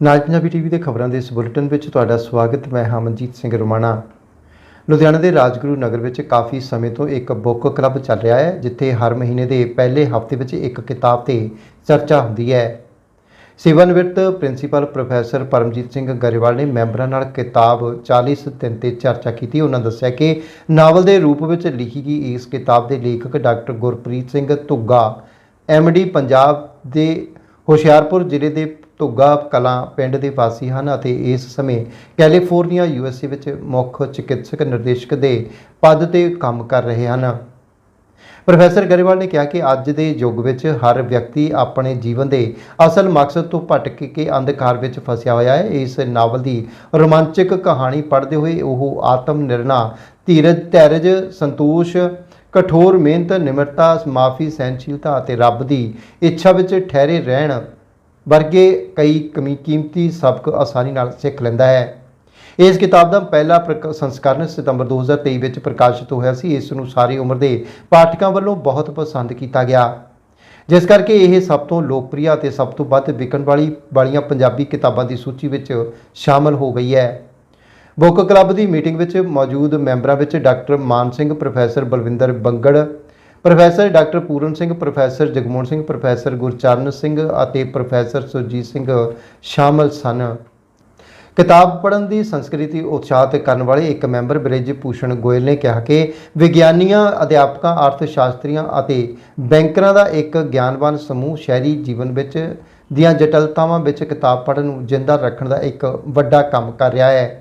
ਨਾਜ Punjabi TV ਦੇ ਖਬਰਾਂ ਦੇ ਇਸ ਬੁਲੇਟਿਨ ਵਿੱਚ ਤੁਹਾਡਾ ਸਵਾਗਤ, ਮੈਂ ਹਮਨਜੀਤ ਸਿੰਘ ਰੋਮਾਣਾ। ਲੁਧਿਆਣਾ ਦੇ ਰਾਜਗੁਰੂ ਨਗਰ ਵਿੱਚ ਕਾਫੀ ਸਮੇਂ ਤੋਂ ਇੱਕ ਬੁੱਕ ਕਲੱਬ ਚੱਲ ਰਿਹਾ ਹੈ, ਜਿੱਥੇ ਹਰ ਮਹੀਨੇ ਦੇ ਪਹਿਲੇ ਹਫ਼ਤੇ ਵਿੱਚ ਇੱਕ ਕਿਤਾਬ ਤੇ ਚਰਚਾ ਹੁੰਦੀ ਹੈ। ਸੇਵਾਨਿਵਰਤ ਪ੍ਰਿੰਸੀਪਲ ਪ੍ਰੋਫੈਸਰ ਪਰਮਜੀਤ ਸਿੰਘ ਗਰੇਵਾਲ ਨੇ ਮੈਂਬਰਾਂ ਨਾਲ ਕਿਤਾਬ 40 ਦਿਨ ਤੇ ਚਰਚਾ ਕੀਤੀ। ਉਹਨਾਂ ਦੱਸਿਆ ਕਿ ਨਾਵਲ ਦੇ ਰੂਪ ਵਿੱਚ ਲਿਖੀ ਗਈ ਇਸ ਕਿਤਾਬ ਦੇ ਲੇਖਕ ਡਾਕਟਰ ਗੁਰਪ੍ਰੀਤ ਸਿੰਘ ਧੁੱਗਾ ਡੀ ਪੰਜਾਬ ਦੇ ਹੁਸ਼ਿਆਰਪੁਰ ਜ਼ਿਲ੍ਹੇ ਦੇ ਧੁੱਗਾ ਕਲਾਂ ਪਿੰਡ ਦੇ ਵਾਸੀ ਹਨ ਅਤੇ ਇਸ ਸਮੇਂ ਕੈਲੀਫੋਰਨੀਆ ਯੂਐਸਏ ਵਿੱਚ ਮੁੱਖ ਚਿਕਿਤਸਕ ਨਿਰਦੇਸ਼ਕ ਦੇ ਪਦ ਤੇ ਕੰਮ ਕਰ ਰਹੇ ਹਨ। ਪ੍ਰੋਫੈਸਰ ਗਰੇਵਾਲ ਨੇ ਕਿਹਾ ਕਿ ਅੱਜ ਦੇ ਯੁੱਗ ਵਿੱਚ ਹਰ ਵਿਅਕਤੀ ਆਪਣੇ ਜੀਵਨ ਦੇ ਅਸਲ ਮਕਸਦ ਤੋਂ ਭਟਕ ਕੇ ਅੰਧਕਾਰ ਵਿੱਚ ਫਸਿਆ ਹੋਇਆ ਹੈ। ਇਸ ਨਾਵਲ ਦੀ ਰੋਮਾਂਚਕ ਕਹਾਣੀ ਪੜ੍ਹਦੇ ਹੋਏ ਉਹ ਆਤਮ ਨਿਰਣਾ, ਧੀਰਜ, ਧੈਰਜ, ਸੰਤੋਸ਼, ਕਠੋਰ ਮਿਹਨਤ, ਨਿਮਰਤਾ, ਮਾਫੀ ਸਹਿਨਸ਼ੀਲਤਾ ਅਤੇ ਰੱਬ ਦੀ ਇੱਛਾ ਵਿੱਚ ਠਹਿਰੇ ਰਹਿਣ ਵਰਗੇ ਕਈ ਕਮੀ, ਕੀਮਤੀ ਸਬਕ ਆਸਾਨੀ ਨਾਲ ਸਿੱਖ ਲੈਂਦਾ ਹੈ। ਇਸ ਕਿਤਾਬ ਦਾ ਪਹਿਲਾ ਪ੍ਰਕ- ਸੰਸਕਰਣ ਸਤੰਬਰ 2023 ਵਿੱਚ ਪ੍ਰਕਾਸ਼ਿਤ ਹੋਇਆ ਸੀ। ਇਸ ਨੂੰ ਸਾਰੀ ਉਮਰ ਦੇ ਪਾਠਕਾਂ ਵੱਲੋਂ ਬਹੁਤ ਪਸੰਦ ਕੀਤਾ ਗਿਆ। ਜਿਸ ਕਰਕੇ ਇਹ ਸਭ ਤੋਂ ਲੋਕਪ੍ਰਿय ਅਤੇ ਸਭ ਤੋਂ ਵੱਧ ਵਿਕਣ ਵਾਲੀ ਵਾਲੀਆਂ ਪੰਜਾਬੀ ਕਿਤਾਬਾਂ ਦੀ ਸੂਚੀ ਵਿੱਚ ਸ਼ਾਮਲ ਹੋ ਗਈ ਹੈ। ਬੁੱਕ ਕਲੱਬ ਦੀ ਮੀਟਿੰਗ ਵਿੱਚ ਮੌਜੂਦ ਮੈਂਬਰਾਂ ਵਿੱਚ doctor Maan Singh, professor Balwinder Bangar professor doctor Puran Singh, professor Jagmohan Singh, professor Gurcharan Singh ਅਤੇ ਪ੍ਰੋਫੈਸਰ ਸੁਰਜੀਤ ਸਿੰਘ ਸ਼ਾਮਲ ਸਨ। ਕਿਤਾਬ ਪੜ੍ਹਨ ਦੀ ਸੰਸਕ੍ਰਿਤੀ ਉਤਸ਼ਾਹਿਤ ਕਰਨ ਵਾਲੇ ਇੱਕ ਮੈਂਬਰ ਬ੍ਰਿਜ ਭੂਸ਼ਣ ਗੋਇਲ ਨੇ ਕਿਹਾ ਕਿ ਵਿਗਿਆਨੀਆਂ, ਅਧਿਆਪਕਾਂ ਅਰਥ ਸ਼ਾਸਤਰੀਆਂ ਅਤੇ ਬੈਂਕਰਾਂ ਦਾ ਇੱਕ ਗਿਆਨਵਾਨ ਸਮੂਹ ਸ਼ਹਿਰੀ ਜੀਵਨ ਵਿੱਚ ਦੀਆਂ ਜਟਲਤਾਵਾਂ ਵਿੱਚ ਕਿਤਾਬ ਪੜ੍ਹਨ ਨੂੰ ਜਿੰਦਾ ਰੱਖਣ ਦਾ ਇੱਕ ਵੱਡਾ ਕੰਮ ਕਰ ਰਿਹਾ ਹੈ।